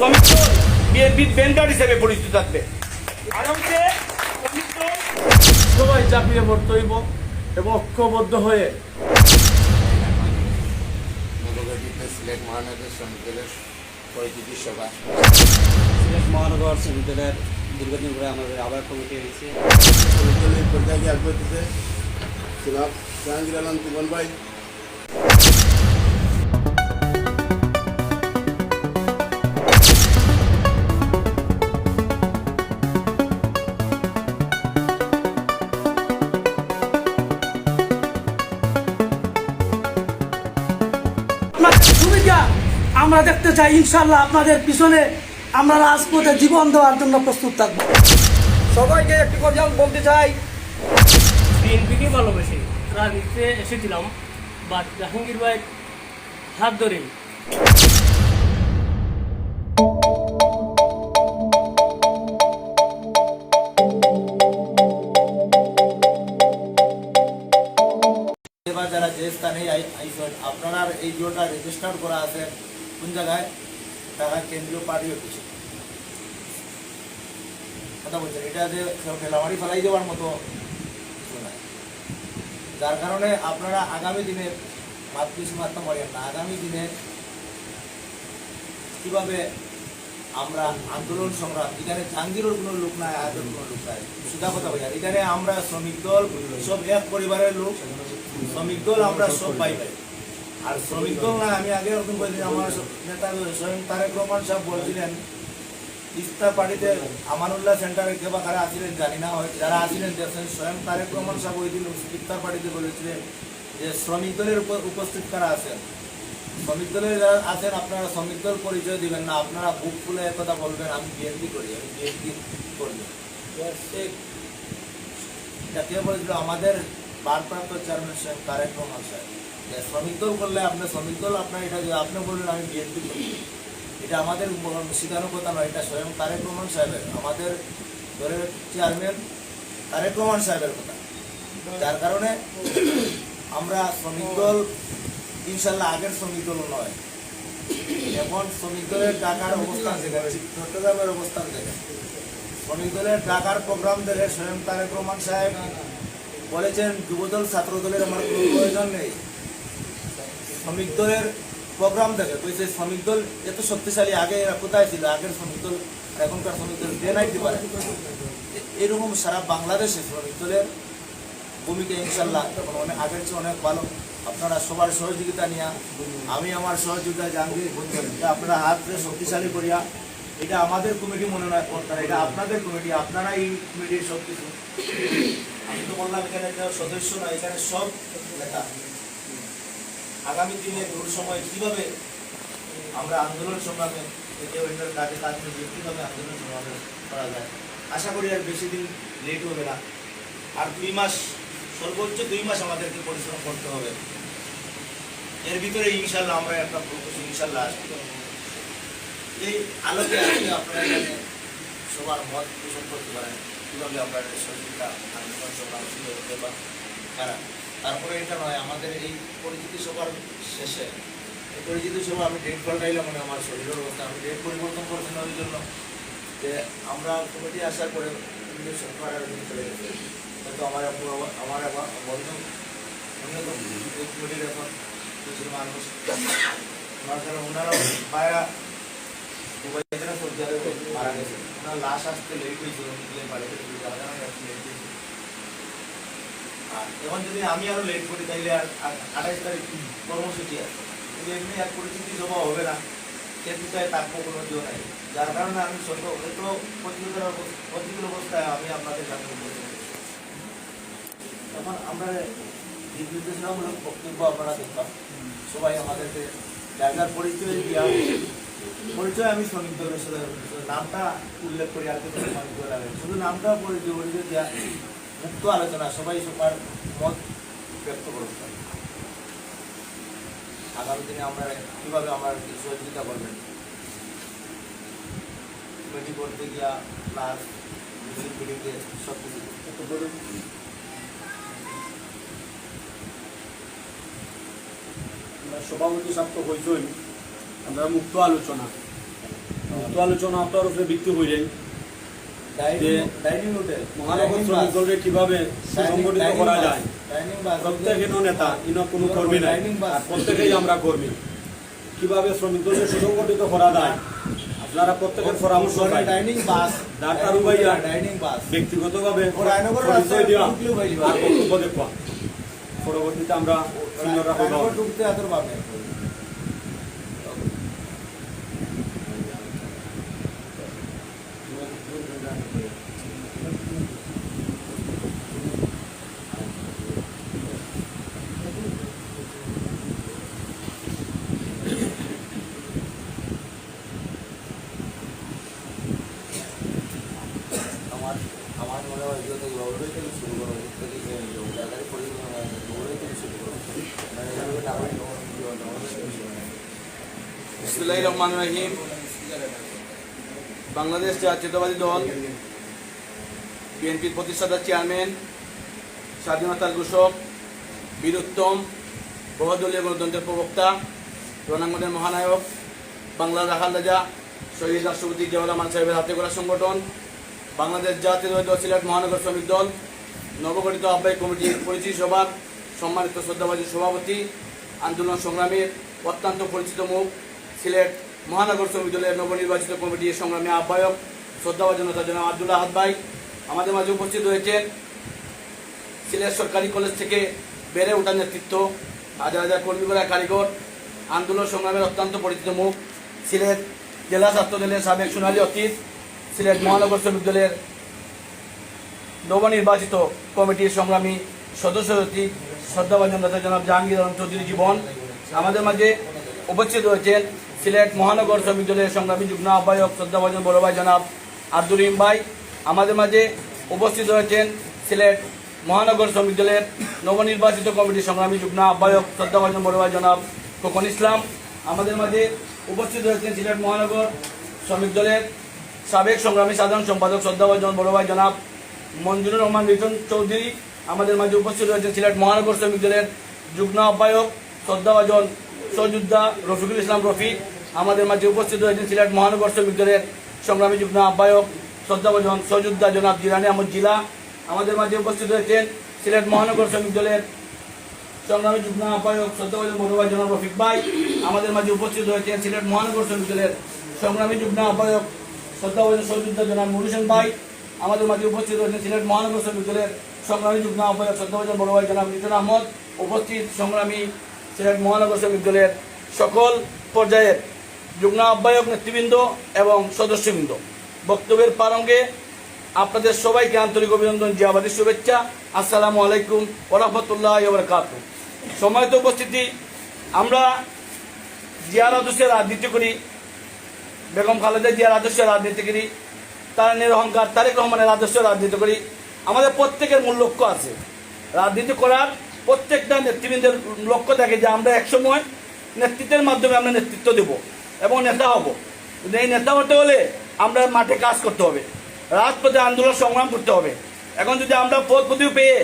শ্রমিক বিএনপির ব্যাংকার হিসেবে পরিচিত থাকবে। আগামীতে সবাই চাপিয়ে পড়তে হইব এবং ঐক্যবদ্ধ হয়ে সিলেট মহানগর শ্রমিকদের পরিচিতি সভা সিলেট মহানগর শ্রমিকদের দীর্ঘদিন ধরে আমাদের আবার কমিটি হয়েছে পর্যায়ে আগ্রহীতে জনাব জাহাঙ্গীর আলম তুমন ভাই। আমরা দেখতে চাই ইনশাল্লাহ আপনাদের পিছনে আমরা রাজপথে জীবন দেওয়ার জন্য প্রস্তুত থাকব। সবাইকে একটি কথা বলতে চাই। বিএনপিকে ভালোবেসে? রাজনীতিতে এসেছিলাম বাট জাহাঙ্গীর ভাই হাত ধরেই এবার যারা যে স্থানে আপনারা এই জোটা রেজিস্টার করা আছে কোন জায়গায়? তারা কেন্দ্রীয় পার্টি অফিসে কথা বলছেন। এটা যে ফেলামারি ফেলাই দেওয়ার মতো যার কারণে আপনারা আগামী দিনে মাত কিছু মারতে না। আগামী দিনে কীভাবে আমরা আন্দোলন সংগ্রাম এখানে জাহাঙ্গীরের কোনো লোক নাই আজের কোনো লোক নাই সুদা কথা বলি। এখানে আমরা শ্রমিক দল, সব এক পরিবারের লোক, শ্রমিক দল আমরা সব পাই পাই আর শ্রমিক দল না, আমি আগে ওরকম বলছি আমার নেতা স্বয়ং তারেক রহমান সাহেব বলছিলেন ইস্তার পার্টিতে আমানুল্লাহ সেন্টারে কে বা কারা আসছিলেন জানি না, হয় যারা আসছিলেন দেখছেন স্বয়ং তারেক রহমান সাহেব ওই দিন ইফতার পার্টিতে বলেছিলেন যে শ্রমিক দলের উপ- উপস্থিত কারা আছেন? শ্রমিক দলের যারা আছেন, আপনারা শ্রমিক দল পরিচয় দিবেন না, আপনারা বুক খুলে কথা বলবেন, আমি বিএনপি করি, আমি বিএনপি করি। ঠিক এটা বলেছিল, আমাদের ভারপ্রাপ্ত চেয়ারম্যান স্বয়ং তারেক রহমান সাহেব। শ্রমিক দল করলে আপনার, শ্রমিক দল আপনার এটা আপনি বললেন, আমি বিএনপি করি। এটা আমাদের কথা নয়, এটা স্বয়ং তারেক রহমান সাহেবের, আমাদের দলের চেয়ারম্যান তারেক রহমান সাহেবের কথা। যার কারণে আমরা শ্রমিক দল, ইনশাল্লাহ আগের শ্রমিক দল নয়। এখন শ্রমিক দলের ঢাকার অবস্থান দেখেন চট্টগ্রামের অবস্থান দেখেন। শ্রমিক দলের ঢাকার প্রোগ্রাম দেখে স্বয়ং তারেক রহমান সাহেব বলেছেন, যুবদল ছাত্রদলের আমার কোনো প্রয়োজন নেই। শ্রমিক দলের প্রোগ্রাম দেখে বলছে শ্রমিক দল এত শক্তিশালী, আগে এরা কোথায় ছিল? আগের শ্রমিক দল এখনকার শ্রমিক দল যে নাইতে পারে। এরকম সারা বাংলাদেশে শ্রমিক দলের ভূমিকা ইনশাল্লাহ অনেক আগের চেয়ে অনেক ভালো। আপনারা সবার সহযোগিতা নিয়ে, আমি আমার সহযোগিতা জাহাঙ্গীর এটা আপনারা হাত শক্তিশালী করিয়া, এটা আমাদের কমিটি মনে নয় করতে এটা আপনাদের কমিটি আপনারা এই কমিটির সব কিছু আমি তো বললাম এখানে সদস্য না, এখানে সব নেতা। আগামী দিনে দূর সময় কীভাবে আমরা আন্দোলন সংগ্রামে এতে অন্যের কাজে কাজ করে কীভাবে আন্দোলন সংগ্রামে করা যায়। আশা করি আর বেশি দিন লেট হবে না। আর দুই মাস, সর্বোচ্চ দুই মাস আমাদেরকে পরিশ্রম করতে হবে। এর ভিতরে ইনশাল্লাহ আমরা একটা ইনশাল্লাহ আসব এই আলোকে আজকে আপনারা সবার মত পোষণ করতে পারেন। কীভাবে আমরা সহযোগিতা আন্দোলন সংগ্রাম শুরু হতে বা কারা? তারপরে এটা নয়, আমাদের এই পরিচিতি সভার শেষে, এই পরিচিতি সভা আমি ডেট পাল্টাইলাম মানে আমার শরীরের অবস্থা, আমি ডেট পরিবর্তন করছি ওই জন্য যে আমরা কমিটি আসার পরে সরকার চলে গেছে। হয়তো আমার আমার বন্ধু, অন্যতম এই কমিটির এখন কিছু মানুষ। ওনার ওনারা পায়রা মারা গেছে। ওনার লাশ আসতে লেট হয়েছিল বাড়িতে যার কারণে একটু লেট হয়েছে এখন যদি আমি লেট করি, তাইলে আর আঠাইশ তারিখ কর্মসূচি আছে। কিন্তু এমনি পরিস্থিতি জমা হবে না সেটুকায় তাক্য কোনো দিও নাই। যার কারণে আমি ছোট একটু প্রতিকূল অবস্থায় আমি আপনাদের আমরা নির্দেশনামূলক বক্তব্য আপনারা সবাই আমাদেরকে পরিচয় দিয়া পরিচয় আমি শ্রমিক দলের সাথে নামটা উল্লেখ করি, আর কিছু শ্রমিক শুধু নামটা পরিচয় পরিচয় দিয়া মুক্ত আলোচনা, সবাই সবার মত ব্যক্ত করতে পারে আগামী দিনে আমরা কীভাবে আমরা সহযোগিতা করবেন কমিটি করতে গিয়া প্লাস মিটিং মিটিংয়ে সব কিছু সভাপতি সাপ্ত হইছই আমরা মুক্ত আলোচনা। মুক্ত আলোচনা আপনার উপরে ডাইনিং হোটেল মহানগর শ্রমিক দলকে কীভাবে সংগঠিত করা যায়? প্রত্যেক ইনো নেতা ইনো কোনো কর্মী নাই। প্রত্যেকেই আমরা কর্মী। কীভাবে শ্রমিক দলকে সুসংগঠিত করা যায়? আপনারা প্রত্যেকের পরামর্শ ডাইনিং বাস ডাক্তার উবাইয়া ডাইনিং বাস ব্যক্তিগতভাবে ও রায়নগরের পরিচয় রাস্তায় দেওয়া ঢুকলেও পাইলি আর বক্তব্য দেখবা পরবর্তীতে আমরা সৈন্যরা কথা রায়নগর হবে। ঢুকতে এত পাবে আমার আমার মনে হয় যে দৌড়াই থেকে শুরু করো থেকে যে জায়গায় পরিবর্তন হয় দৌড়াই থেকে শুরু করো মানে এভাবে নামাই দৌড়াই থেকে শুরু করো বিসমুল্লাহ রহমান রহিম বাংলাদেশ জাতীয়তাবাদী দল, বিএনপির প্রতিষ্ঠাতা চেয়ারম্যান, স্বাধীনতার ঘোষক বীরুত্তম বহুদলীয় গণতন্ত্রের প্রবক্তা, রণাঙ্গনের মহানায়ক, বাংলার রাখাল রাজা, শহীদ রাষ্ট্রপতি জিয়াউর রহমান সাহেবের হাতে করা সংগঠন, বাংলাদেশ জাতীয় দল সিলেট মহানগর শ্রমিক দল, নবগঠিত আহ্বায়ক কমিটির পরিচিত সভার সম্মানিত শ্রদ্ধাবাদী সভাপতি, আন্দোলন সংগ্রামের অত্যন্ত পরিচিত মুখ, সিলেট মহানগর শ্রমিক দলের নবনির্বাচিত কমিটির সংগ্রামী আহ্বায়ক শ্রদ্ধাবাদ জনতা জনাব আবদুল্লাহ হাত ভাই আমাদের মাঝে উপস্থিত হয়েছেন সিলেট সরকারি কলেজ থেকে বেড়ে ওঠার নেতৃত্ব হাজার হাজার কর্মীরা কারিগর, আন্দোলন সংগ্রামের অত্যন্ত পরিচিত মুখ, সিলেট জেলা ছাত্র দলের সাবেক সোনালী অতীত, সিলেট মহানগর শ্রমিক দলের নবনির্বাচিত কমিটির সংগ্রামী সদস্য অতীত শ্রদ্ধাভাজন জনাব জাহাঙ্গীর চৌধুরী জীবন। আমাদের মাঝে উপস্থিত হয়েছেন সিলেট মহানগর শ্রমিক দলের সংগ্রামী যুগ্ম আহ্বায়ক শ্রদ্ধাভাজন বড় ভাই জনাব আব্দুর রহিম ভাই, আমাদের মাঝে উপস্থিত হয়েছেন সিলেট মহানগর শ্রমিক দলের নবনির্বাচিত কমিটির সংগ্রামী যুগ্ম আহ্বায়ক শ্রদ্ধাভাজন বড় ভাই জনাব খোকন ইসলাম, আমাদের মাঝে উপস্থিত হয়েছেন সিলেট মহানগর শ্রমিক দলের সাবেক সংগ্রামী সাধারণ সম্পাদক শ্রদ্ধাভাজন বড় ভাই জনাব মঞ্জুরুর রহমান রিটন চৌধুরী, আমাদের মাঝে উপস্থিত রয়েছেন সিলেট মহানগর শ্রমিক দলের যুগ্ম আহ্বায়ক শ্রদ্ধাভাজন সহযোদ্ধা রফিকুল ইসলাম রফিক আমাদের মাঝে উপস্থিত রয়েছেন সিলেট মহানগর শ্রমিক দলের সংগ্রামী যুগ্ম আহ্বায়ক শ্রদ্ধাভাজন সহযোদ্ধা জনাব জিরানি আহমদ জিলা। আমাদের মাঝে উপস্থিত রয়েছেন সিলেট মহানগর শ্রমিক দলের সংগ্রামী যুগ্ম আহ্বায়ক শ্রদ্ধাভাজন মনোভাই জনাব রফিক ভাই। আমাদের মাঝে উপস্থিত হয়েছেন সিলেট মহানগর শ্রমিক দলের সংগ্রামী যুগ্ম আহ্বায়ক শ্রদ্ধাভাজন সহযোদ্ধা জনাব হোসেন ভাই। আমাদের মাঝে উপস্থিত রয়েছেন সিলেট মহানগর শ্রমিক দলের সংগ্রামী যুগ্ম আহ্বায়ক শ্রদ্ধাভাজন বড় ভাই জনাব লিটন আহমদ। উপস্থিত সংগ্রামী সিলেট মহানগর শ্রমিক দলের সকল পর্যায়ের যুগ্ম আহ্বায়ক নেতৃবৃন্দ এবং সদস্যবৃন্দ। বক্তব্যের প্রারম্ভে আপনাদের সবাইকে আন্তরিক অভিনন্দন, জিয়াবাদী শুভেচ্ছা। আসসালামু আলাইকুম ওরহমতুল্লাহ বরকাত। সময়ত উপস্থিতি, আমরা জিয়ার আদর্শে রাজনীতি করি, বেগম খালেদা জিয়ার আদর্শে রাজনীতি করি তার নিরহংকার তারেক রহমানের আদর্শে রাজনীতি করি। আমাদের প্রত্যেকের মূল লক্ষ্য আছে। রাজনীতি করার প্রত্যেকটা নেতৃবৃন্দের লক্ষ্য থাকে যে আমরা একসময় নেতৃত্বের মাধ্যমে আমরা নেতৃত্ব দেব। এবং নেতা হব। কিন্তু এই নেতা হতে হলে আমরা মাঠে কাজ করতে হবে। রাজপথে আন্দোলন সংগ্রাম করতে হবে। এখন যদি আমরা পদ পদবি পেয়ে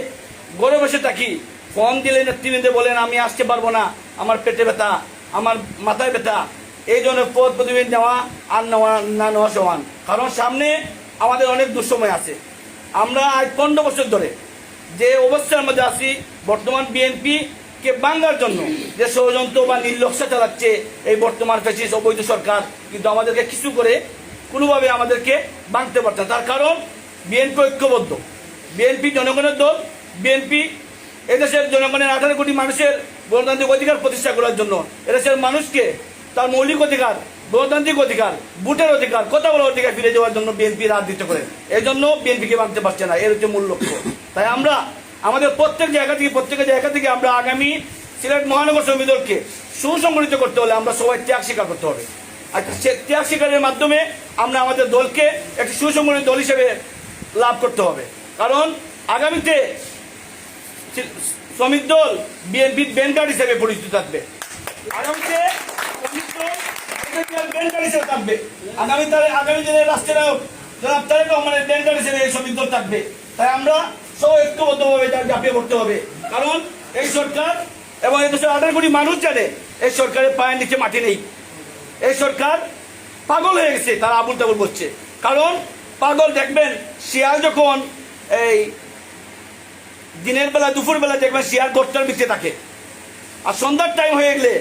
গড়ে বসে থাকি ফোন দিলে নেতৃবৃন্দে বলেন, আমি আসতে পারব না। আমার পেটে ব্যথা, আমার মাথায় ব্যথা। এই জন্য পদ পদবি নেওয়া আর নেওয়া না নেওয়া সমান। কারণ সামনে আমাদের অনেক দুঃসময় আছে। আমরা আজ পনেরো বছর ধরে যে অবস্থার মধ্যে আছি, বর্তমান বিএনপি কে বাঙ্গার জন্য যে ষড়যন্ত্র বা নির্লক্ষ্য চালাচ্ছে এই বর্তমান ফ্যাসিস অবৈধ সরকার, কিন্তু আমাদেরকে কিছু করে কোনোভাবে আমাদেরকে বাঁধতে পারছে। তার কারণ বিএনপি ঐক্যবদ্ধ। বিএনপি জনগণের দল, বিএনপি এদেশের জনগণের আঠারো কোটি মানুষের গণতান্ত্রিক অধিকার প্রতিষ্ঠা করার জন্য। এদেশের মানুষকে তার মৌলিক অধিকার, গণতান্ত্রিক অধিকার, ভোটের অধিকার, কথা বলার অধিকার ফিরে যাওয়ার জন্য বিএনপি রাজনীতি করে। এই জন্য বিএনপিকে মানতে পারছে না। এর হচ্ছে মূল লক্ষ্য। তাই আমরা আমাদের প্রত্যেক জায়গা থেকে প্রত্যেকের জায়গা থেকে আমরা আগামী সিলেট মহানগর দলকে সুসংগঠিত করতে হলে আমরা সবাই ত্যাগ স্বীকার করতে হবে। আর সে ত্যাগ স্বীকারের মাধ্যমে আমরা আমাদের দলকে একটি সুসংগঠিত দল হিসেবে লাভ করতে হবে। কারণ আগামীতে শ্রমিক দল বিএনপির ব্যাংকার হিসেবে পরিচিত থাকবে। আগামীতে থাকবে। আগামী আগামী দিনের রাষ্ট্রনায়ক জনাব তারেক রহমানের ব্যাংকার হিসেবে শ্রমিক দল থাকবে। তাই আমরা সব ঐক্যবদ্ধভাবে এটা ঝাঁপিয়ে পড়তে হবে। কারণ এই সরকার এবং এই দেশের আঠারো কোটি মানুষ জানে, এই সরকারের পায়ের নিচে মাটি নেই। এই সরকার পাগল হয়ে গেছে, তারা আবুল তাবুল বলছে কারণ পাগল দেখবেন, শিয়াল যখন এই দিনের বেলা, দুপুর বেলা দেখবেন শিয়াল দশটার ভিতরে থাকে। আর সন্ধ্যার টাইম হয়ে গেলে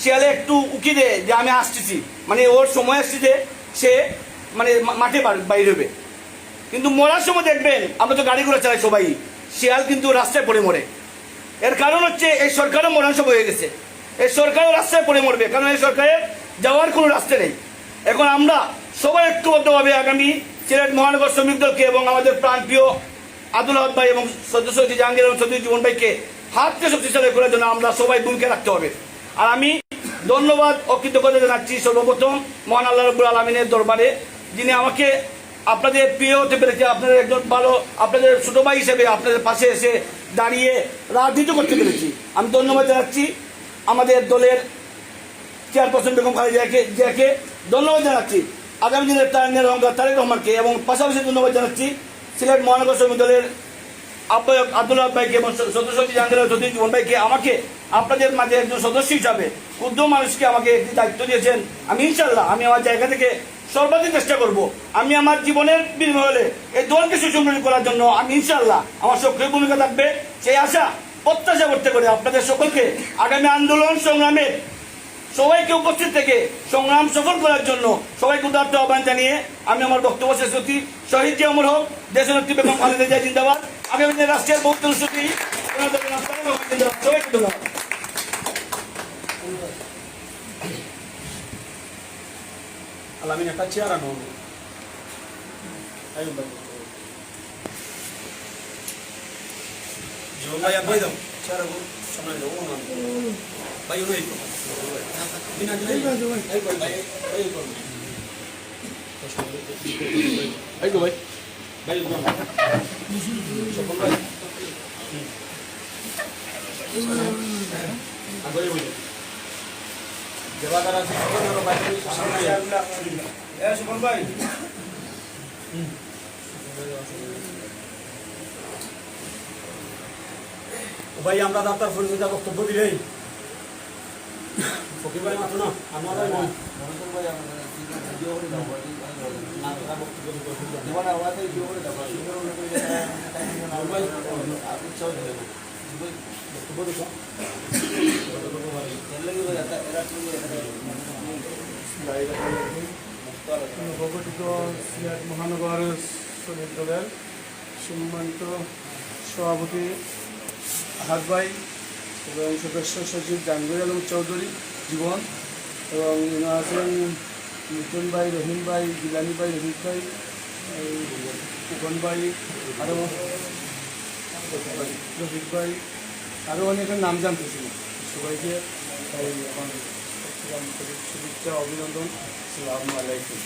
শিয়ালে একটু উকি দেয় যে, আমি আসতেছি। মানে ওর সময় আসছে যে সে মানে মাঠে বাইর হবে। কিন্তু মরার সময় দেখবেন, আমরা তো গাড়িগুলো চালাই সবাই, শিয়াল কিন্তু রাস্তায় পড়ে মরে। এর কারণ হচ্ছে, এই সরকারও মরণ সব হয়ে গেছে। এই সরকারও রাস্তায় পড়ে মরবে, কারণ এই সরকারের যাওয়ার কোনো রাস্তা নেই। এখন আমরা সবাই ঐক্যবদ্ধভাবে আগামী সিলেট মহানগর শ্রমিক দলকে এবং আমাদের প্রাণপ্রিয় আব্দুল হক ভাই এবং সদস্য জাহাঙ্গীর এবং সদস্য জীবন ভাইকে হাতকে শক্তিশালী করার জন্য আমরা সবাই ভূমিকা রাখতে হবে। আর আমি ধন্যবাদ ও কৃতজ্ঞতা জানাচ্ছি সর্বপ্রথম মহান আল্লাহ রবুল আলমিনের দরবারে, যিনি আমাকে আপনাদের প্রিয় হতে পেরেছে, আপনাদের একজন ভালো, আপনাদের ছোট ভাই হিসেবে আপনাদের পাশে এসে দাঁড়িয়ে রাজনীতি করতে পেরেছি। আমি ধন্যবাদ জানাচ্ছি আমাদের দলের চেয়ারপারসন বেগম খালেদাকে জিয়াকে ধন্যবাদ জানাচ্ছি। আগামী দিনের তারেক রহমানকে এবং পাশাপাশি ধন্যবাদ জানাচ্ছি সিলেট মহানগর শ্রমিক দলের আহ্বায়ক আব্দুল্লাহ ভাইকে এবং সদস্য জাহাঙ্গীর জীবন ভাইকে। আমাকে আপনাদের মাঝে একজন সদস্য হিসাবে ক্ষুদ্র মানুষকে আমাকে একটি দায়িত্ব দিয়েছেন। আমি ইনশাল্লাহ আমি আমার জায়গা থেকে সর্বাধিক চেষ্টা করব। আমি আমার জীবনের বিনিময় এই দলকে সুসংগঠিত করার জন্য আমি ইনশাল্লাহ আমার সক্রিয় ভূমিকা থাকবে। সেই আশা, প্রত্যাশা করতে করে আপনাদের সকলকে আগামী আন্দোলন সংগ্রামে সবাইকে উপস্থিত থেকে সংগ্রাম সফল করার জন্য সবাইকে উদার্ত আহ্বান জানিয়ে আমি আমার বক্তব্য শেষ করছি। শহীদ অমর হোক, দেশনেত্রী বেগম খালেদা জিয়া জিন্দাবাদ। আগামী দিনে রাষ্ট্রের বহুত্ব সূচি সবাইকে ধন্যবাদ। আলামিন একটা চেয়ার আনো জীবন ভাই আপনি দাও চেয়ার আনো সামনে যাও ভাই দেবাদার আছে ভাই সামনে ভাই। ভাই আমরা ডাক্তার ফরিদা বক্তব্য দিলেই। ফকির ভাই মাত্র না আমার ভাই নয়। বক্তব্য দেখো নবগঠিত মহানগর শ্রমিক দলের সম্মানিত সভাপতি ভাই এবং সদস্য সচিব জাহাঙ্গীর আলম চৌধুরী জীবন এবং আছেন মিথুন ভাই রহিম ভাই গিলানি ভাই রহিত ভাই ফুকন ভাই আরও রফিক ভাই আরও অনেকের নাম জানতেছি সবাইকে তাই আমার শুভেচ্ছা, অভিনন্দন। সালাম আলাইকুম।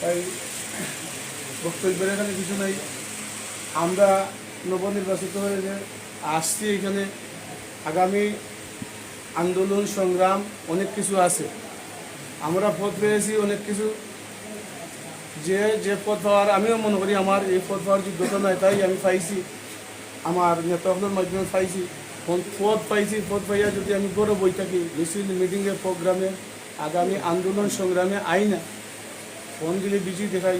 তাই বক্তব্যের এখানে কিছু নাই। আমরা নবনির্বাচিত হয়ে যে আসছি এখানে, আগামী আন্দোলন, সংগ্রাম, অনেক কিছু আছে। আমরা পথ পেয়েছি অনেক কিছু। যে যে পথ পাওয়ার, আমিও মনে করি আমার এই পথ পাওয়ার যোগ্যতা নয় তাই আমি পাইছি। আমার নেতাগুলোর মাধ্যমে পাইছি পদ পাইছি পদ পাইয়া যদি আমি বড় বই থাকি মিছিল মিটিংয়ে প্রোগ্রামে আগামী আন্দোলন সংগ্রামে আই না। ফোনগুলি বিজি দেখাই,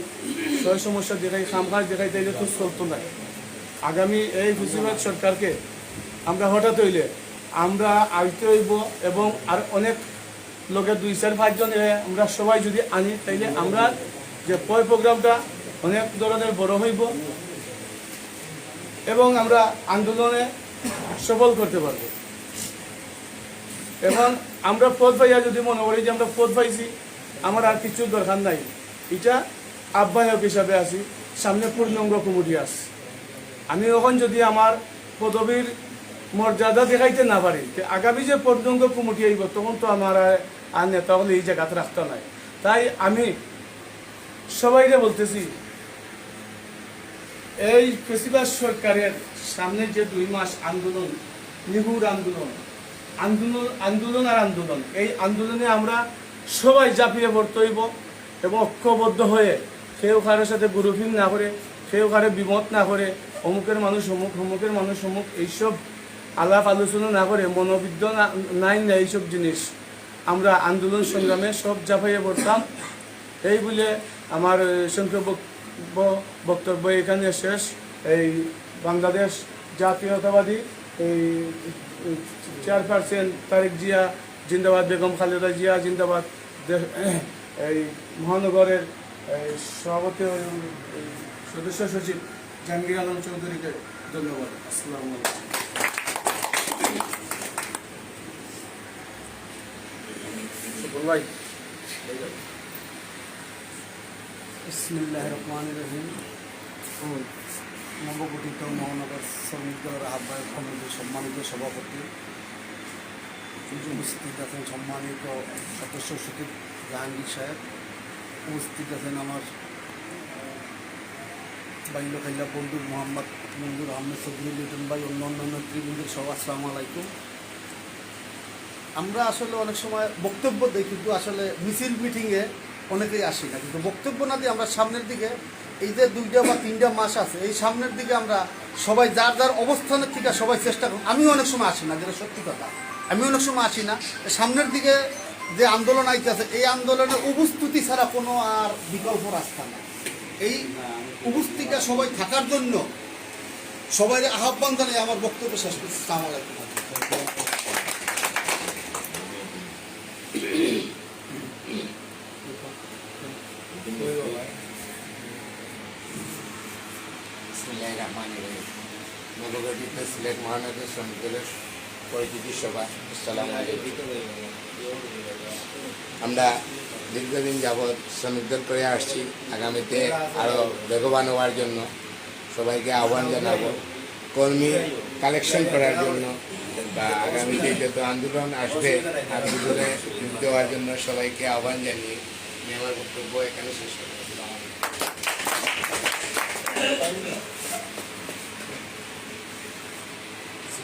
ছয় সমস্যা দেখাই খামখাজ দেখাই, তাইলে তো চলতো না। আগামী এই মুসিবাদ সরকারকে আমরা হঠাৎ হইলে আমরা আইতে হইব এবং আর অনেক লোকে দুই, চার পাঁচজন আমরা সবাই যদি আনি, তাইলে আমরা যে পয় প্রোগ্রামটা অনেক ধরনের বড় হইব। এবং আমরা আন্দোলনে সফল করতে পারব। এবং আমরা পদ পাইয়া যদি মনে করি যে আমরা পদ পাইছি আমার আর কিছু দরকার নাই। এটা আহ্বায়ক হিসাবে আছি, সামনে পূর্ণাঙ্গ কমিটি আছে। আমি এখন যদি আমার পদবীর মর্যাদা দেখাইতে না পারি আগামী যে পূর্ণাঙ্গ কমিটি আইব, তখন তো আমার আর- আর নেতা হলে এই জায়গাতে রাখতে নাই। তাই আমি সবাইকে বলতেছি এই ফেসিবাস সরকারের সামনে যে দুই মাস আন্দোলন নিগুড় আন্দোলন আন্দোলন আন্দোলন আর আন্দোলন, এই আন্দোলনে আমরা সবাই ঝাঁপিয়ে পড়তে হইব এবং ঐক্যবদ্ধ হয়ে কেউ কারোর সাথে গ্রুপিং না করে, কেউ কারও বিমত না করে, অমুকের মানুষ অমুক, অমুকের মানুষ অমুক, এইসব আলাপ আলোচনা না করে মনোবিদ্য না- নাই না এইসব জিনিস। আমরা আন্দোলন সংগ্রামে সব জাফাইয়ে পড়তাম এই বলে আমার সংক্ষেপ বক্তব্য- এখানে শেষ। এই বাংলাদেশ জাতীয়তাবাদী, এই চেয়ারপারসন তারেক জিয়া, জিন্দাবাদ বেগম খালেদা জিয়া, জিন্দাবাদ এই মহানগরের সভাপতি সদস্য সচিব জাহাঙ্গীর আলম চৌধুরীকে ধন্যবাদ। আসসালামু আলাইকুম। ভাই নবগঠিত মহানগর শ্রমিক দলের আহ্বায়ক কমিটির সম্মানিত সভাপতি উপস্থিত আছেন সম্মানিত সদস্য সচিব জাহাঙ্গীর সাহেব, উপস্থিত আছেন আমার বাইলখাইলা বন্ধু মোহাম্মদ মঞ্জুর আহমেদ চৌধুরী লিটন ভাই অন্য অন্যান্য নেতৃবৃন্দের সব আসসালামু আলাইকুম। আমরা আসলে অনেক সময় বক্তব্য দিই, কিন্তু আসলে মিছিল মিটিংয়ে অনেকেই আসি না, কিন্তু বক্তব্য না দিয়ে আমরা সামনের দিকে, এই যে দুইটা বা তিনটা মাস আছে, এই সামনের দিকে আমরা সবাই যার যার অবস্থানের থেকে সবাই চেষ্টা করি আমিও অনেক সময় আসি না, যেটা সত্যি কথা। আমি অনেক সময় আসি না। সামনের দিকে যে আন্দোলন আইতেছে, এই আন্দোলনের উপস্থিতি ছাড়া কোনো আর বিকল্প রাস্তা নেই। এই উপস্থিতিটা সবাই থাকার জন্য সবাই আহ্বান জানিয়ে আমার বক্তব্য শেষ করছি আলাইকুম বিসমিল্লাহ রহমান রহিম নবগঠিত সিলেট মহানগর শ্রমিক দলের পরিচিতি সভা। আসসালামু আমরা দীর্ঘদিন যাবৎ শ্রমিকদের করে আসছি। আগামীতে আরও বেগবান হওয়ার জন্য সবাইকে আহ্বান জানাব। কর্মী কালেকশন করার জন্য বা আগামীতে যত আন্দোলন আসবে আন্দোলনে যুক্ত হওয়ার জন্য সবাইকে আহ্বান জানিয়ে আমি আমার বক্তব্য এখানে শেষ করছি আসসালামু আলাইকুম।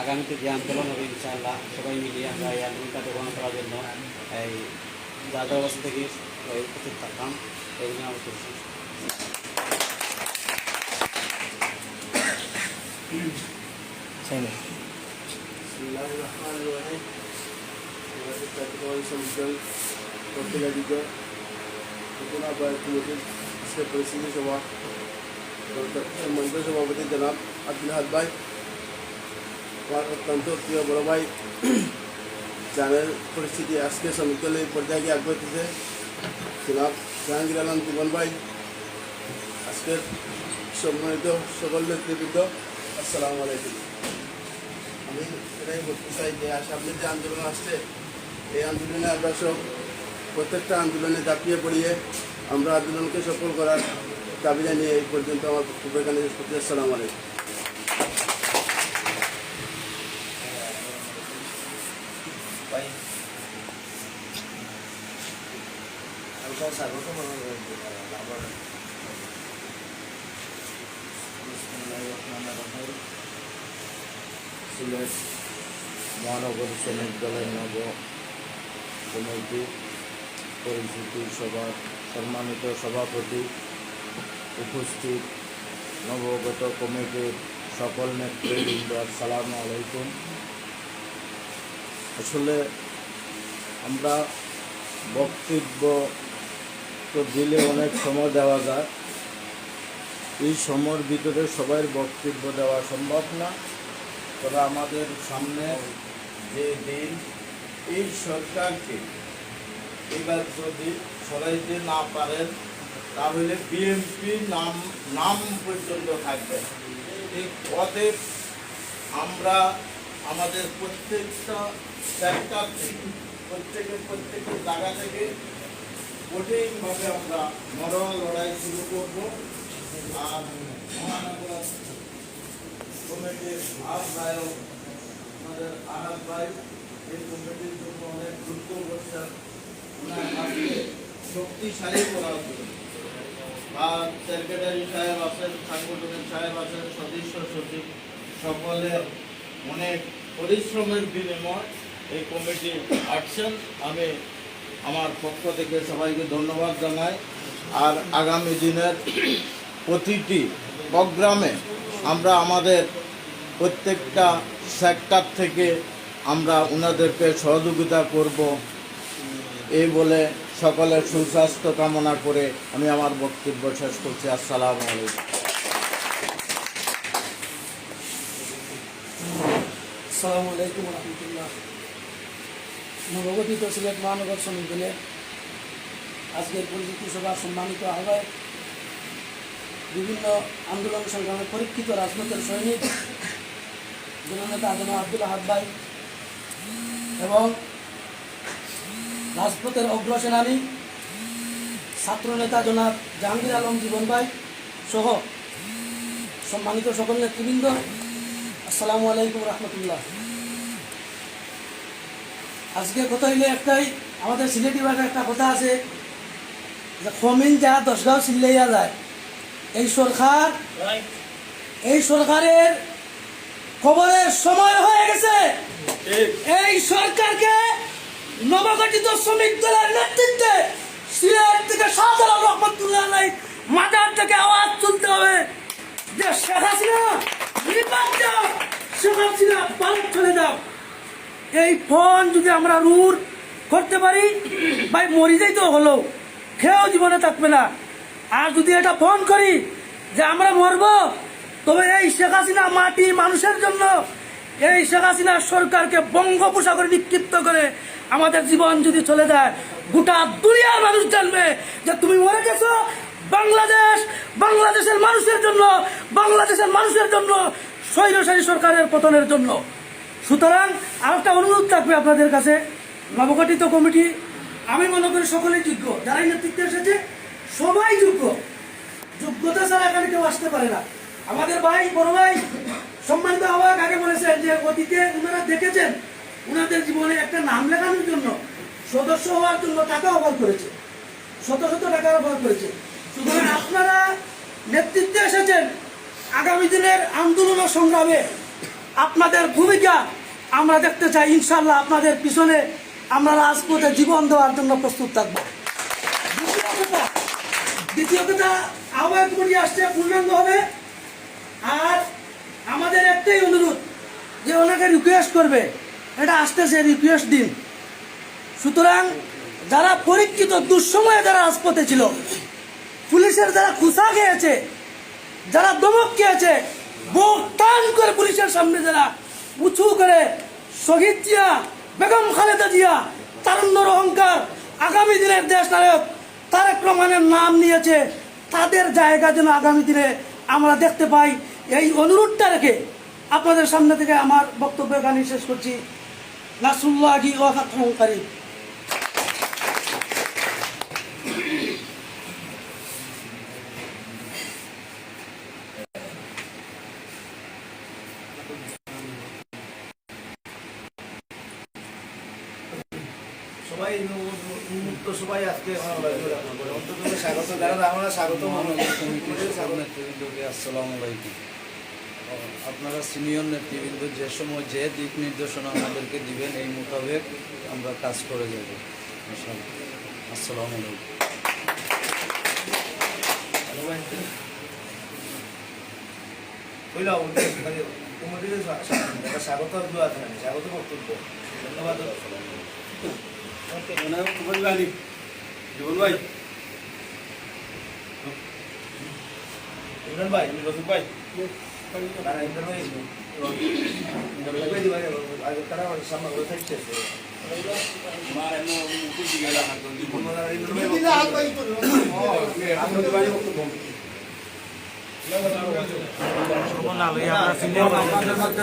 আগামীতে যে আন্দোলন হবে, ইনশাআল্লাহ সবাই মিলিয়ে আমরা এই আন্দোলনটাকে গ্রহণ করার জন্য এই যাদের অবস্থা থেকে সবাই উপস্থিত থাকতাম এই জন্য আমরা করছি বিসমিল্লাহির রহমানির রহিম। আমাদের জাতীয়তাবাদী আমার অত্যন্ত প্রিয় বড় ভাই। জানের পরিস্থিতি আজকে দলের পর্যায়ে গিয়ে আগ্রহীতে জনাব জাহাঙ্গীর আলম জীবন ভাই, আজকের সম্মানিত সকল নেতৃবৃন্দ, আসসালামু আলাইকুম। আমি এটাই বলতে চাই যে সামনে যে আন্দোলন আসছে, এই আন্দোলনে আমরা সব প্রত্যেকটা আন্দোলনে দাপিয়ে পড়িয়ে আমরা আন্দোলনকে সফল করার দাবি জানিয়ে এই পর্যন্ত আমার বক্তব্য এখানে আসসালামু আলাইকুম সিলেট মহানগর শ্রমিক দলের নব। কমিটি পরিচিতি সভার সম্মানিত সভাপতি উপস্থিত নবগত কমিটির সকল নেতৃবৃন্দ আসসালামু আলাইকুম। আসলে আমরা বক্তব্য তো দিলে অনেক সময় দেওয়া যায়। এই সময়ের ভিতরে সবার বক্তব্য দেওয়া সম্ভব না। তবে আমাদের সামনে যে দিন এই সরকারকে এবার যদি সরাইতে না পারেন, তাহলে বিএনপি নাম নাম পর্যন্ত থাকবে। এই অতএব আমরা আমাদের প্রত্যেকটা সেক্টর থেকে প্রত্যেকের প্রত্যেকের জায়গা থেকে কঠিনভাবে আমরা মরণ লড়াই শুরু করব। আর মহানগর কমিটির আহ্বায়ক আমাদের আহাদ ভাই এই কমিটির জন্য অনেক গুরুত্ব করছেন ওনার আজকে শক্তিশালী করা হবে আর সেক্রেটারি সাহেব আছেন, সাংগঠনিক সাহেব আছেন, সদস্য সচিব সকলে অনেক পরিশ্রমের বিনিময় এই কমিটি আসছেন। আমি আমার পক্ষ থেকে সবাইকে ধন্যবাদ জানাই। আর আগামী দিনের প্রতিটি প্রোগ্রামে আমরা আমাদের প্রত্যেকটা সেক্টর থেকে আমরা ওনাদেরকে সহযোগিতা করব। এই বলে সকলের সুস্বাস্থ্য কামনা করে আমি আমার বক্তব্য শেষ করছি। আসসালামু আলাইকুম। আসসালামু আলাইকুম রহমতুল্লাহ। নবগঠিত সিলেট মহানগর দলের আজকের পরিচিতি সভা সম্মানিত আহ্বায়ক, বিভিন্ন আন্দোলন সংগ্রামে পরীক্ষিত রাজনৈতিক সৈনিক জননেতা আব্দুল আহাদ ভাই এবং রাজপথের অগ্রসেনানী ছাত্রনেতা জনাব জাহাঙ্গীর আলম জীবন ভাই সহ সম্মানিত সকল নেতৃবৃন্দ আসসালামু আলাইকুম রহমতুল্লাহ। আজকে কথা হইলে একটাই আমাদের সিলেটি ভাষায় একটা কথা আছে যে খমিন যা দশগাঁও চিল্লাইয়া যায়। এই সরকার এই সরকারের খবরের সময় হয়ে গেছে। এই সরকারকে নবগঠিত শ্রমিক দলের নেতৃত্বে সিলেট থেকে সাধারণ রহমতুল্লাহ মাদার থেকে আওয়াজ তুলতে হবে। যে শেখ হাসিনা নির্বাচ দাও শেখ হাসিনা পালক চলে দাও এই ফোন যদি আমরা রুর করতে পারি ভাই মরি যাই তো হলো। খেয়েও জীবনে থাকবে না। আর যদি এটা ফোন করি যে আমরা মরব তবে এই শেখ হাসিনা মাটি মানুষের জন্য, এই শেখ হাসিনা সরকারকে বঙ্গোপসাগরে নিক্ষিপ্ত করে আমাদের জীবন যদি চলে যায়, গোটা দুনিয়ার মানুষ জানবে যে তুমি মরে গেছো। বাংলাদেশ, বাংলাদেশের মানুষের জন্য, বাংলাদেশের মানুষের জন্য, স্বৈরশাহী সরকারের পতনের জন্য। সুতরাং আর একটা অনুরোধ থাকবে আপনাদের কাছে। নবগঠিত কমিটি, আমি মনে করি সকলেই যোগ্য। যারাই নেতৃত্বে এসেছে, সবাই যোগ্য। যোগ্যতা ছাড়া এখানে কেউ আসতে পারে না। আমাদের ভাই, বড় ভাই, সম্মানিত আহ্বায়ক আগে বলেছেন যে অতীতে ওনারা দেখেছেন ওনাদের জীবনে একটা নাম লেখানোর জন্য সদস্য হওয়ার জন্য টাকা অফার করেছে। শত শত টাকার অভাব করেছে। সুতরাং আপনারা নেতৃত্বে এসেছেন আগামী দিনের আন্দোলন ও সংগ্রামে। আপনাদের ভূমিকা আমরা দেখতে চাই ইনশাল্লাহ আপনাদের পিছনে আমরা রাজপথে জীবন দেওয়ার জন্য প্রস্তুত থাকব। দ্বিতীয় কথা আহ্বায়ক কমিটি আসছে পূর্ণাঙ্গ হবে আর আমাদের একটাই অনুরোধ যে ওনাকে রিকোয়েস্ট করবে। এটা আসতেছে রিকোয়েস্ট দিন। সুতরাং যারা পরীক্ষিত, দুঃসময়ে যারা রাজপথে ছিল, পুলিশের যারা খুসা খেয়েছে, যারা দমক খেয়েছে, বুক টান করে পুলিশের সামনে যারা উঁচু করে শহীদ জিয়া, বেগম খালেদা জিয়া তারুণ্যর অহংকার, আগামী দিনের দেশ নায়ক তারেক রহমানের নাম নিয়েছে, তাদের জায়গা যেন আগামী দিনে আমরা দেখতে পাই। এই অনুরোধটা রেখে আপনাদের সামনে থেকে আমার বক্তব্য এখানে শেষ করছি। নাসুল্লাহ ওয়াকারি সবাই উন্মুক্ত সবাই আজকে স্বাগত যারা আমরা স্বাগত আলাইকুম। আপনারা সিনিয়র নেতৃবৃন্দ যে সময় যে দিক নির্দেশনা আমাদেরকে দিবেন এই মোতাবেক আমরা কাজ করে যাব। ইনশাআল্লাহ। আসসালামু আলাইকুম। স্বাগত স্বাগত বক্তব্য। ধন্যবাদ। জীবন ভাই। ইমরান ভাই রফিক ভাই না না ইমরান ভাই রফিক ভাই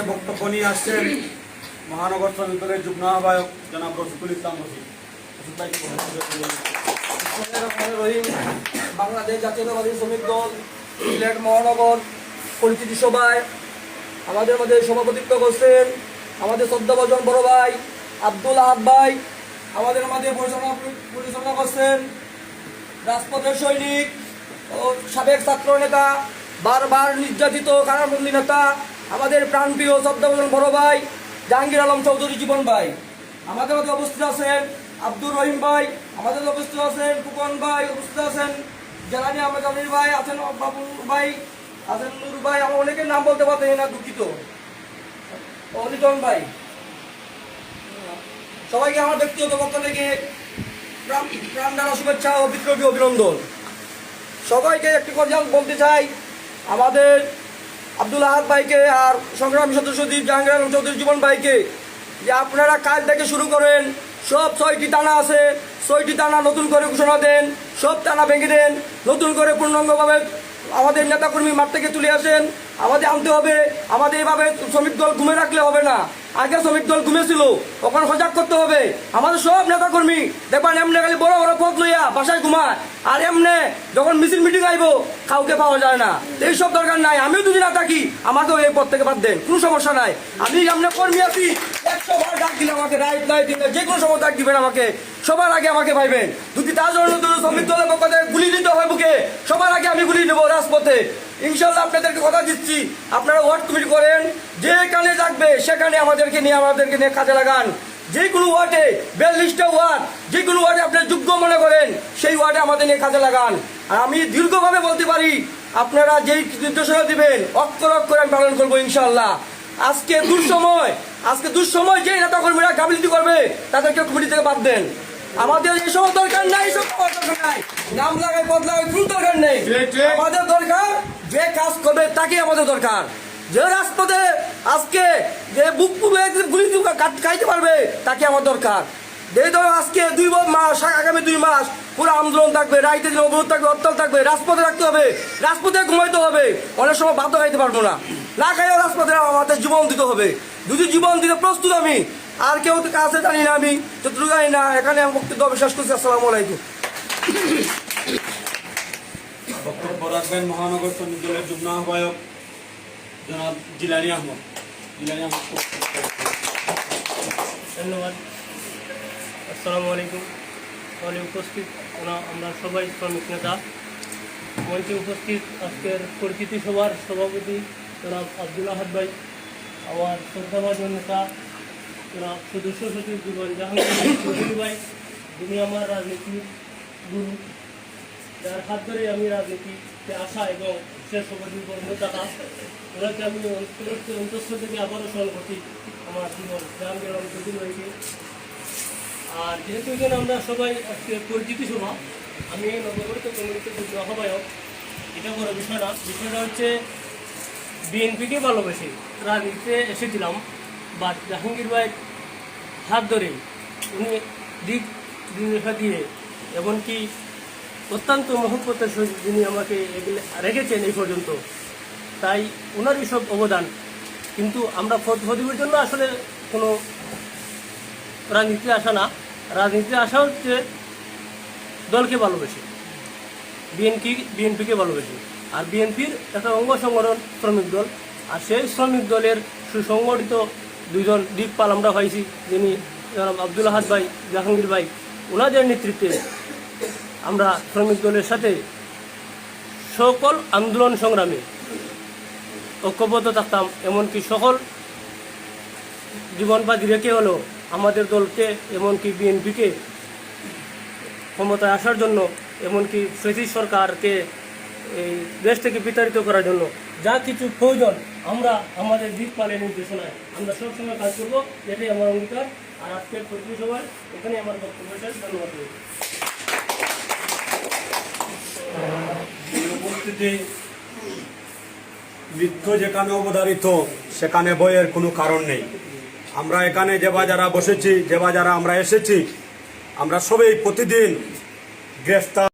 বক্তব্য নিয়ে আসছেন মহানগর দলের যুগ্ম আহ্বায়ক জনাব রফিকুল ইসলাম রফিক রহিম বাংলাদেশ জাতীয়তাবাদী শ্রমিক দল সিলেট মহানগর পরিচিতি সভায় আমাদের মধ্যে সভাপতিত্ব করছেন আমাদের শ্রদ্ধাভজন বড় ভাই আব্দুল আহাদ ভাই। আমাদের মাঝে পরিচালনা পরিচালনা করছেন রাজপথের সৈনিক ও সাবেক ছাত্র নেতা, বারবার নির্যাতিত কারাবন্দী নেতা, আমাদের প্রাণপ্রিয় শ্রদ্ধাভজন বড় ভাই জাহাঙ্গীর আলম চৌধুরী জীবন ভাই। আমাদের মধ্যে উপস্থিত আছেন আব্দুর রহিম ভাই, আমাদের মধ্যে উপস্থিত আছেন ফুকন ভাই, উপস্থিত আছেন জালানি আহমেদ আমির ভাই, আছেন বাবুল ভাই, আছেন নুর ভাই, আমার অনেকের নাম বলতে পারতেন না, দুঃখিত। অনিতন ভাই। সবাইকে আমার ব্যক্তিগত পক্ষ থেকে প্রাণ প্রাণ ঢালা শুভেচ্ছা ও বিপ্লবী অভিনন্দন। সবাইকে একটি কথা বলতে চাই, আমাদের আব্দুল আহাদ ভাইকে আর সংগ্রামী সদস্য দীপ জাহাঙ্গীর চৌধুরী, জীবন ভাইকে, যে আপনারা কাল থেকে শুরু করেন সব ছয়টি টানা আছে, ছয়টি টানা নতুন করে ঘোষণা দেন, সব টানা ভেঙে দেন, নতুন করে পূর্ণাঙ্গভাবে আমাদের নেতাকর্মী মাঠ থেকে তুলে আসেন, আমাদের আনতে হবে, আমাদের এভাবে শ্রমিক দল ঘুমে রাখলে হবে না। আগে শ্রমিক দল ঘুমেছিল ওখানে সজাগ করতে হবে। আমাদের সব নেতাকর্মী, দেখবেন এমনি খালি বড় বড় পথ লইয়া বাসায় ঘুমায়, আর এমনি যখন মিছিল মিটিং আইব, কাউকে পাওয়া যায় না। এইসব দরকার নাই, আমিও দুদিন না থাকি, আমাকেও এই পথ থেকে বাদ দেন, কোনো সমস্যা নাই। আমি এমনি কর্মী আছি ডাক দিলে আমাকে, রাইট দিলে যে কোনো দিবেন আমাকে, সবার আগে আমাকে যদি তার জন্য শ্রমিক দলের গুলি হয় বুকে, সবার আগে আমি গুলি নেব রাজপথে। ইনশাল্লাহ আপনাদেরকে কথা দিচ্ছি। আপনারা ওয়ার্ড কমিটি করেন যেখানে থাকবে সেখানে আমাদেরকে নিয়ে আমাদেরকে নিয়ে কাজে লাগান। যে কোনো ওয়ার্ডে বিয়াল্লিশটা ওয়ার্ড যে কোনো ওয়ার্ডে আপনি যোগ্য মনে করেন সেই ওয়ার্ডে আমাদের নিয়ে কাজে লাগান। আর আমি দীর্ঘভাবে বলতে পারি আপনারা যেই নির্দেশনা দিবেন অক্ষর অক্ষর আমি পালন করব ইনশাল্লাহ আজকে দুঃসময় আজকে দুঃসময় যে নেতা কর্মীরা গাফিলতি করবে তাদেরকে কমিটি থেকে বাদ দেন। আমাদের এসব দরকার নাই এসব দরকার নাই। নাম লাগাই পদ লাগাই কোনো দরকার নেই। আমাদের দরকার যে কাজ করবে তাকে আমাদের দরকার। যে রাজপথে আজকে যে বুক গুলি খাইতে পারবে, তাকে আমার দরকার। যে ধরো আজকে দুই মাস আগামী দুই মাস পুরো আন্দোলন থাকবে, রাইতে দিন অবরোধ থাকবে, হরতাল থাকবে, রাজপথে রাখতে হবে, রাজপথে ঘুমাইতে হবে। অনেক সময় বাধ্য খাইতে পারব না। না খাইও রাজপথে আমাদের জীবন দিতে হবে। যদি জীবন দিতে প্রস্তুত আমি, আর কেউ তো কাছে জানি না আমি, যতটুকু জানি না, এখানে আমি বক্তব্য বিশ্বাস করছি। আসসালামু আলাইকুম। রাখবেন মহানগর শ্রমিক দলের যুগ্ম আহ্বায়ক জনাব জিলানি আহমদ জিলানি আহমদ ধন্যবাদ আসসালামু আলাইকুম তাহলে উপস্থিত ওনা- আমরা সবাই শ্রমিক নেতা মঞ্চে উপস্থিত আজকের পরিচিতি সভার সভাপতি জনাব আব্দুল আহাদ ভাই আমার শ্রদ্ধাভাজন নেতা জনাব সদস্য সচিব জীবন জাহাঙ্গীর চৌধুরী ভাই যিনি আমার রাজনীতির গুরু যার হাত ধরে আমি রাজনীতিতে আসা এবং শেষ অবধি কর্মদাতা ওনাকে আমি অন্তঃস্থ থেকে আবারও করছি আমার জীবন জাহাঙ্গীর আলম চৌধুরী ভাইকে আর যেহেতু এখানে আমরা সবাই পরিচিতি সভা, আমি এই নবগঠিত কমিটিতে যুগ্ম আহ্বায়ক। এটা বড় বিষয় না, বিষয়টা হচ্ছে বিএনপিকে ভালোবেসে রাজনীতিতে এসেছিলাম বা জাহাঙ্গীর ভাই হাত ধরে উনি দিক নির্দেশনা দিয়ে, এমনকি অত্যন্ত মহব্বতের সহিত যিনি আমাকে রেখেছেন এই পর্যন্ত, তাই ওনারই সব অবদান। কিন্তু আমরা পদ পদবীর জন্য আসলে কোনো রাজনীতিতে আসা না। রাজনীতিতে আসা হচ্ছে দলকে ভালোবেসে বিএনপি বিএনপিকে ভালোবেসে। আর বিএনপির একটা অঙ্গ সংগঠন শ্রমিক দল। আর সেই শ্রমিক দলের সুসংগঠিত দুজন দিকপাল আমরা পাইছি, যিনি আব্দুল আহাদ ভাই, জাহাঙ্গীর ভাই। ওনাদের নেতৃত্বে আমরা শ্রমিক দলের সাথে সকল আন্দোলন সংগ্রামে ঐক্যবদ্ধ থাকতাম, এমনকি সকল জীবনবাদী রেখে হলো আমাদের দলকে, এমনকি বিএনপিকে ক্ষমতায় আসার জন্য, এমনকি ব্রিটিশ সরকারকে এই দেশ থেকে বিতাড়িত করার জন্য যা কিছু প্রয়োজন আমরা আমাদের দিক পালের নির্দেশনায় আমরা সবসময় কাজ করব। এটাই আমার অঙ্গীকার। আর আজকের প্রতি সভায় এখানে আমার বক্তব্য ধন্যবাদ। উপস্থিতি মৃত্যু যেখানে অবধারিত, সেখানে বইয়ের কোনো কারণ নেই। আমরা এখানে যে বা যারা বসেছি, যে বা যারা আমরা এসেছি, আমরা সবাই প্রতিদিন গ্রেফতার